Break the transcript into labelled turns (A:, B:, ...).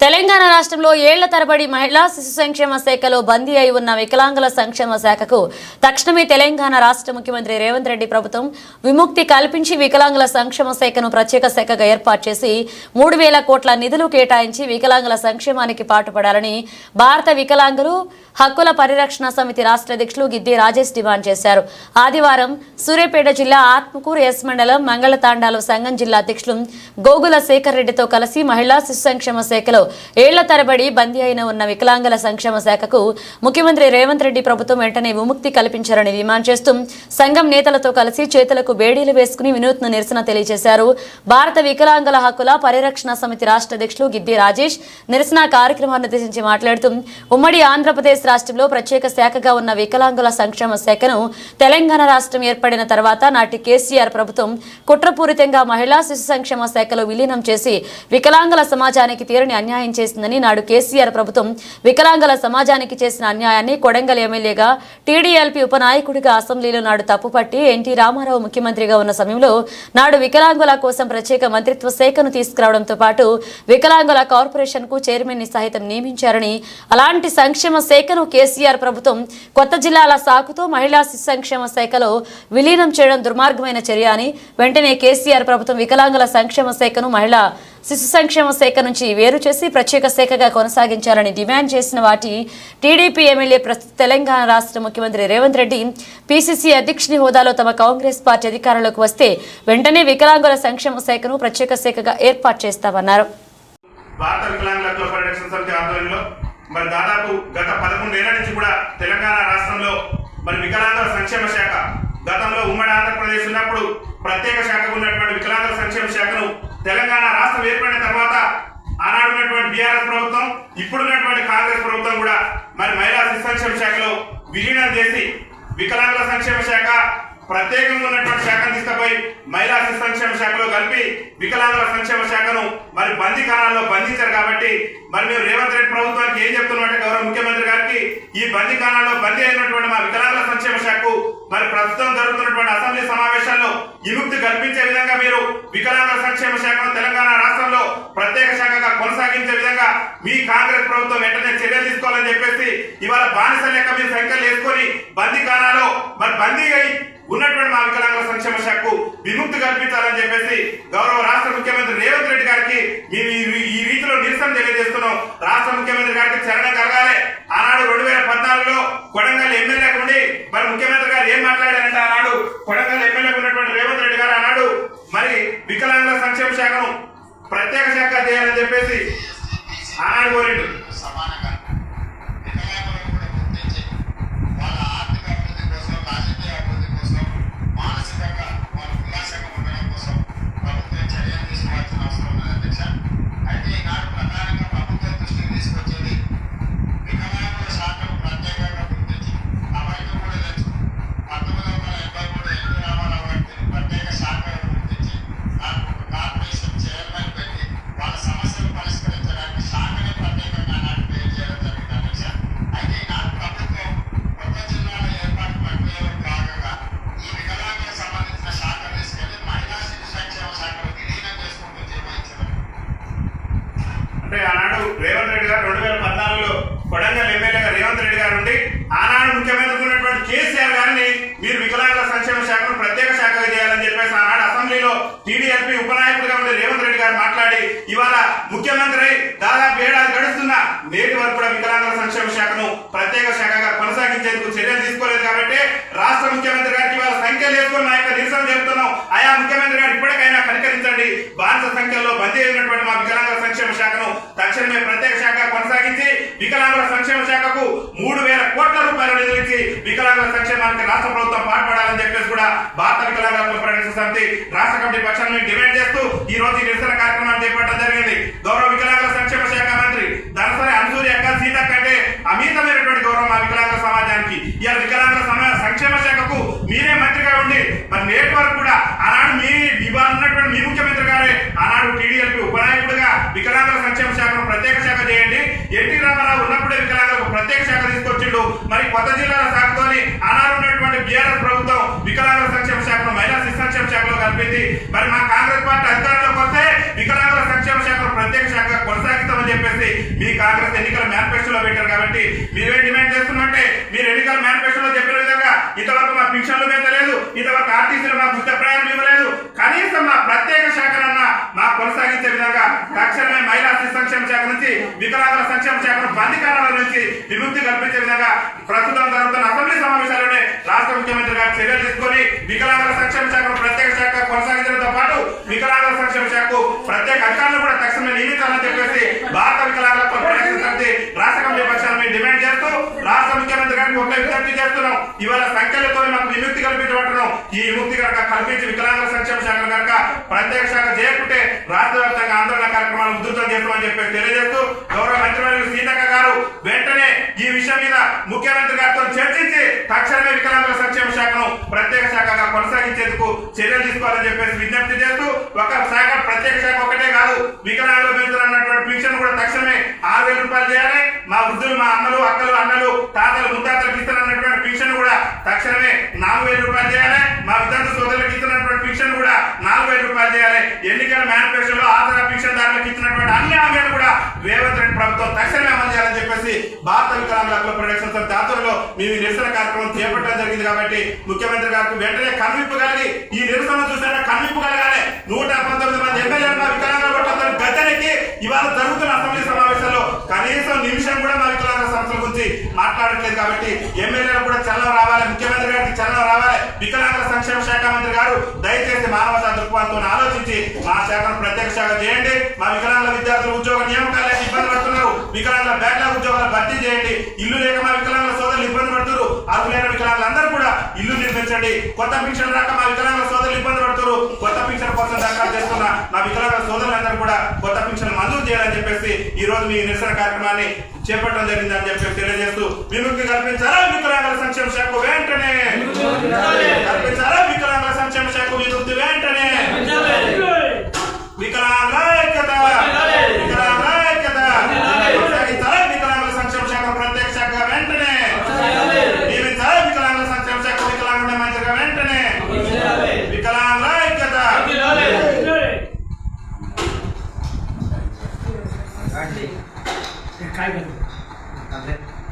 A: తెలంగాణ రాష్ట్రంలో ఏళ్ళ తరబడి మహిళా శిశు సంక్షేమ శాఖలో బందీ అయి ఉన్న వికలాంగుల సంక్షేమ శాఖకు తక్షణమే తెలంగాణ రాష్ట్ర ముఖ్యమంత్రి రేవంత్ రెడ్డి ప్రభుత్వం విముక్తి కల్పించి వికలాంగుల సంక్షేమ శాఖను ప్రత్యేక శాఖగా ఏర్పాటు చేసి మూడు వేల కోట్ల నిధులు కేటాయించి వికలాంగుల సంక్షేమానికి పాటుపడాలని భారత వికలాంగులు హక్కుల పరిరక్షణ సమితి రాష్ట్ర అధ్యక్షులు గిద్ది రాజేష్ డిమాండ్ చేశారు. ఆదివారం సూర్యాపేట జిల్లా ఆత్మకూరు ఎస్ మండలం మంగళతాండాలో సంఘం జిల్లా అధ్యక్షులు గోగుల శేఖర్ రెడ్డితో కలిసి మహిళా శిశు సంక్షేమ శాఖలో ఏళ్ళ తరబడి బందీ అయిన ఉన్న వికలాంగుల సంక్షేమ శాఖకు ముఖ్యమంత్రి రేవంత్ రెడ్డి ప్రభుత్వం వెంటనే విముక్తి కల్పించారని డిమాండ్ చేస్తూ సంఘం నేతలతో కలిసి చేతులకు బేడీలు వేసుకుని వినూత్న నిరసన తెలియజేశారు. భారత వికలాంగుల హక్కుల పరిరక్షణ సమితి రాష్ట్ర అధ్యక్షులు గిద్ది రాజేష్ నిరసన కార్యక్రమాన్ని ఉద్దేశించి మాట్లాడుతూ ఉమ్మడి ఆంధ్రప్రదేశ్ రాష్ట్రంలో ప్రత్యేక శాఖగా ఉన్న వికలాంగుల సంక్షేమ శాఖను తెలంగాణ రాష్ట్రం ఏర్పడిన తర్వాత నాటి కేసీఆర్ ప్రభుత్వం కుట్రపూరితంగా మహిళా శిశు సంక్షేమ శాఖలో విలీనం చేసి వికలాంగుల సమాజానికి తీరని అన్యాయం అన్యాయం చేసిందని నాడు కేసీఆర్ ప్రభుత్వం వికలాంగుల సమాజానికి చేసిన అన్యాయాన్ని కొడంగల్ ఎమ్మెల్యేగా టీడీఎల్పీ ఉపనాయకుడిగా అసెంబ్లీలో నాడు తప్పుపట్టి ఎన్టీ రామారావు ముఖ్యమంత్రిగా ఉన్న సమయంలో నాడు వికలాంగుల కోసం ప్రత్యేక మంత్రిత్వ శాఖను తీసుకురావడంతో పాటు వికలాంగుల కార్పొరేషన్కు చైర్మన్ని సహితం నియమించారని అలాంటి సంక్షేమ శాఖను కేసీఆర్ ప్రభుత్వం కొత్త జిల్లాల సాకుతో మహిళా శిశు సంక్షేమ శాఖలో విలీనం చేయడం దుర్మార్గమైన చర్య అని వెంటనే కేసీఆర్ ప్రభుత్వం వికలాంగుల సంక్షేమ శాఖను మహిళా శిశు సంక్షేమ శాఖ నుంచి వేరు చేసి ప్రత్యేక శాఖగా కొనసాగించాలని డిమాండ్ చేసిన వాటి టీడీపీ ఎమ్మెల్యే ప్రస్తుత తెలంగాణ రాష్ట్ర ముఖ్యమంత్రి రేవంత్ రెడ్డి పీసీసీ అధ్యక్షుని హోదాలో తమ కాంగ్రెస్ పార్టీ అధికారంలోకి వస్తే వెంటనే వికలాంగుల సంక్షేమ శాఖను ప్రత్యేక శాఖగా ఏర్పాటు చేస్తామన్నారు.
B: భారత వికలాంగుల హక్కుల సమితి ఆధ్వర్యంలో మరి దాదాపు గత పదకొండేళ్ళ నుంచి కూడా తెలంగాణ రాష్ట్రంలో మరి వికలాంగుల సంక్షేమ శాఖ గతంలో ఉమ్మడి ఆంధ్రప్రదేశ్ ఉన్నప్పుడు ప్రత్యేక శాఖ ఉన్నటువంటి వికలాంగుల సంక్షేమ శాఖను తెలంగాణ రాష్ట్రం ఏర్పడిన తర్వాత ఆనాడున్నటువంటి బీఆర్ఎస్ ప్రభుత్వం ఇప్పుడున్నటువంటి కాంగ్రెస్ ప్రభుత్వం కూడా మరి మహిళా శిశు సంక్షేమ శాఖలో విలీనం చేసి వికలాంగుల సంక్షేమ శాఖ ప్రత్యేకంగా ఉన్నటువంటి శాఖను తీసుకుపోయి మహిళా శిశు సంక్షేమ శాఖలో కలిపి వికలాంగుల సంక్షేమ శాఖను మరి బందీఖానాల్లో బంధించారు కాబట్టి మరి మేము రేవంత్ రెడ్డి ప్రభుత్వానికి ఏం చెప్తున్నామంటే గౌరవ ముఖ్యమంత్రి గారికి ఈ బందీఖానాల్లో బందీ అయినటువంటి మా వికలాంగుల సంక్షేమ శాఖకు మరి ప్రస్తుతం జరుగుతున్నటువంటి అసెంబ్లీ సమావేశం విముక్తి కల్పించే విధంగా మీరు వికలాంగుల సంక్షేమ శాఖను తెలంగాణ రాష్ట్రంలో ప్రత్యేక శాఖగా కొనసాగించే విధంగా మీ కాంగ్రెస్ ప్రభుత్వం వెంటనే చర్యలు తీసుకోవాలని చెప్పేసి ఇవాళ బానిస లెక్క మీరు సంఖ్యలు వేసుకొని బందీఖానాలో మరి బందీ అయి ఉన్నటువంటి మా వికలాంగుల సంక్షేమ శాఖకు విముక్తి కల్పించాలని చెప్పేసి గౌరవ రాష్ట్ర ముఖ్యమంత్రి రేవంత్ రెడ్డి గారికి మేము ఈ- రీతిలో నిరసన తెలియజేస్తున్నాం. రాష్ట్ర ముఖ్యమంత్రి గారికి చరణ కలగాలి. ఆనాడు రెండు వేల పద్నాలుగులో కొడంగల్ ఎమ్మెల్యే ఉండి మరి ముఖ్యమంత్రి గారు ఏం మాట్లాడారంటే ఆనాడు? కొడంగల్ ఎమ్మెల్యే ఉన్నటువంటి రేవంత్ రెడ్డి గారు ఆనాడు మరి వికలాంగుల సంక్షేమ శాఖను ప్రత్యేక శాఖ చేయాలని చెప్పేసి ఆనాడు కోరిండు. నేటి వరకు కూడా వికలాంగుల సంక్షేమ శాఖను ప్రత్యేక శాఖగా కొనసాగించేందుకు చర్యలు తీసుకోలేదు కాబట్టి రాష్ట్ర ముఖ్యమంత్రి గారికి వాళ్ళ సంఖ్యలు వేసుకొని మా యొక్క నిరసన చెబుతున్నాం. ఆయా ముఖ్యమంత్రి గారు ఇప్పటికైనా కనికరించండి. బానిస సంఖ్యలో బందీ అయినటువంటి మా వికలాంగుల సంక్షేమ శాఖను తక్షణమే ప్రత్యేక శాఖ కొనసాగించి వికలాంగుల సంక్షేమ శాఖకు మూడు వేల కోట్ల రూపాయలు నిధులించి వికలాంగుల సంక్షేమానికి రాష్ట్ర ప్రభుత్వం పాటుపడాలని చెప్పేసి కూడా భారత వికలాంగుల పరిరక్షణ సమితి రాష్ట్ర కమిటీ పక్షాన్ని డిమాండ్ చేస్తూ ఈ రోజు ఈ నిరసన కార్యక్రమాన్ని చేపట్టడం జరిగింది. గౌరవ వికలాంగుల సంక్షేమ శాఖ మంత్రి ధనసరి అనుసూరి అక్క సీత కంటే అమితమైనటువంటి గౌరవం మా వికలాంగుల సమాజానికి ఇవాళ వికలాంగుల సమా- సంక్షేమ శాఖకు మీరే మంత్రిగా ఉండి మరి నేటి వరకు కూడా ఆనాడు మీ ఇవాళ ఉన్నటువంటి మీ ముఖ్యమంత్రి గారే ఆనాడు టీడీఎల్పీ ఉపనాయకుడిగా వికలాంగుల సంక్షేమ శాఖను ప్రత్యేక శాఖ చేయండి. ఎన్టీ రామారావు ఉన్నప్పుడే వికలాంగులకు ప్రత్యేక శాఖ తీసుకొచ్చిండు. మరి కొత్త జిల్లాల శాఖతోని ఆనాడు ఉన్నటువంటి బీఆర్ఎస్ ప్రభుత్వం వికలాంగుల సంక్షేమ శాఖను మహిళా శిశు సంక్షేమ శాఖలో కలిపింది. మరి మా కాంగ్రెస్ పార్టీ అధికారంలోకి వస్తే వికలాంగుల సంక్షేమ శాఖను ప్రత్యేక శాఖ కొనసాగిస్తామని చెప్పేసి మీ కాంగ్రెస్ ఎన్నికల మేనిఫెస్టోలో పెట్టారు కాబట్టి మీరేం డిమాండ్ చేస్తున్నట్టే? మీరు ఎన్నికల మేనిఫెస్టోలో చెప్పిన ఇంతవరకు మా పింఛన్లు పెంచలేదు ఇంతవరకు ఆర్టీసీలు మా ఉచిత ప్రయాణం ఇవ్వలేదు. కనీసం మా ప్రత్యేక శాఖలన్నా మా కొనసాగించే విధంగా తక్షణమే మహిళా శిశు సంక్షేమ శాఖ నుంచి వికలాంగుల సంక్షేమ శాఖను బంధికారాల నుంచి విముక్తి కల్పించే విధంగా ప్రస్తుతం జరుగుతున్న అసెంబ్లీ సమావేశాల్లోనే రాష్ట్ర ముఖ్యమంత్రి గారు చర్యలు తీసుకొని వికలాంగుల సంక్షేమ శాఖను ప్రత్యేక శాఖ కొనసాగించడంతో పాటు వికలాంగుల సంక్షేమ శాఖకు ప్రత్యేక అధికారులు కూడా తక్షణమే నియమించాలని చెప్పేసి భారత వికలాంగుల ఫెడరేషన్ సమితి రాష్ట్ర కమిటీ పక్షాన్ని మేము డిమాండ్ చేస్తూ రాష్ట్ర ముఖ్యమంత్రి విజ్ఞప్తి చేస్తున్నాం. ఇవాళ సంఖ్యలతో మాకు విముక్తి కల్పించబడుతున్నాం. ఈ విముక్తి కనుక కల్పించి వికలాంగుల సంక్షేమ శాఖ కనుక ప్రత్యేక శాఖ చేయకుంటే రాష్ట్ర వ్యాప్తంగా ఆందోళన కార్యక్రమాలు ఉధృతం చేస్తామని చెప్పి తెలియజేస్తూ గౌరవ మంత్రివర్యులు సీతక్క గారు వెంటనే ఈ విషయం మీద ముఖ్యమంత్రి గారితో చర్చించి తక్షణమే వికలాంగుల సంక్షేమ శాఖను ప్రత్యేక శాఖగా కొనసాగించేందుకు చర్యలు తీసుకోవాలని చెప్పేసి విజ్ఞప్తి చేస్తూ ఒక శాఖ ప్రత్యేక శాఖ ఒకటే కాదు వికలాంగుల పెంచుతున్నటువంటి పింఛన్ కూడా తక్షణమే ఆరు వేల రూపాయలు చేయాలి. మా వృద్ధులు మా అమ్మలు అక్కలు అన్నలు తాతలు ముత్తాతలకు ఇస్తున్నటువంటి పింఛన్ కూడా తక్షణమే నాలుగు వేల రూపాయలు చేయాలి. మా కూడా నాలుగు వేల రూపాయలు చేయాలి. ఎన్నికల మేనిఫెస్టోలో ఆధార పింఛన్దారులకు ఇచ్చినటువంటి అన్ని హామీలు కూడా రేవంత్ రెడ్డి ప్రభుత్వం తక్షణమే అమలు చేయాలని చెప్పేసి భారత వికలాంగుల హక్కుల ప్రొడక్షన్ సంస్థ ఆధ్వర్యంలో మేము ఈ నిరసన కార్యక్రమం చేపట్టడం జరిగింది కాబట్టి ముఖ్యమంత్రి గారికి వెంటనే కనువిప్పు కలిగి ఈ నిరసన చూసాక కనువిప్పు కలగాలి. నూట పంతొమ్మిది మంది ఎమ్మెల్యేలు మా వికలాంగుల పట్ల గద్దెనెక్కి ఇవాళ జరుగుతున్న అసెంబ్లీ సమావేశంలో కనీసం నిమిషం కూడా మా వికలాంగుల సంస్థల గురించి మాట్లాడట్లేదు కాబట్టి ఎమ్మెల్యేలు కూడా చలనం రావాలి. ముఖ్యమంత్రి గారికి చలనం రావాలి వికలాంగుల సంక్షేమ శాఖ మంత్రి గారు దయచేసి మానవతా దృక్పథంతో ఆలోచించి మా శాఖను ప్రత్యేక శాఖ చేయండి. మా వికలాంగుల విద్యార్థులు ఉద్యోగ నియామకాలు ఇబ్బంది పడుతున్నారు. వికలాంగుల బ్యాక్లాగ్ ఉద్యోగాలు భర్తీ చేయండి. ఇల్లు లేక మా వికలాంగుల సోదరులు ఇబ్బంది పడుతున్నారు. అర్హులైన వికలాంగులందరూ కూడా ఇల్లు నిర్మించండి. కొత్త పింఛన్ రాక మా వికలాంగుల సోదరులు ఇబ్బంది పడుతున్నారు. కొత్త పింఛన్ కోసం దాఖలు చేస్తున్న మా వికలాంగుల సోదరులందరూ కూడా కొత్త పింఛన్ మంజూరు చేయాలని చెప్పేసి ఈ రోజు మీ నిరసన కార్యక్రమాన్ని చేపట్టడం జరిగింది అని చెప్పి తెలియజేస్తూ విముక్తి కల్పించాలా వికలాంగుల సంక్షేమ శాఖ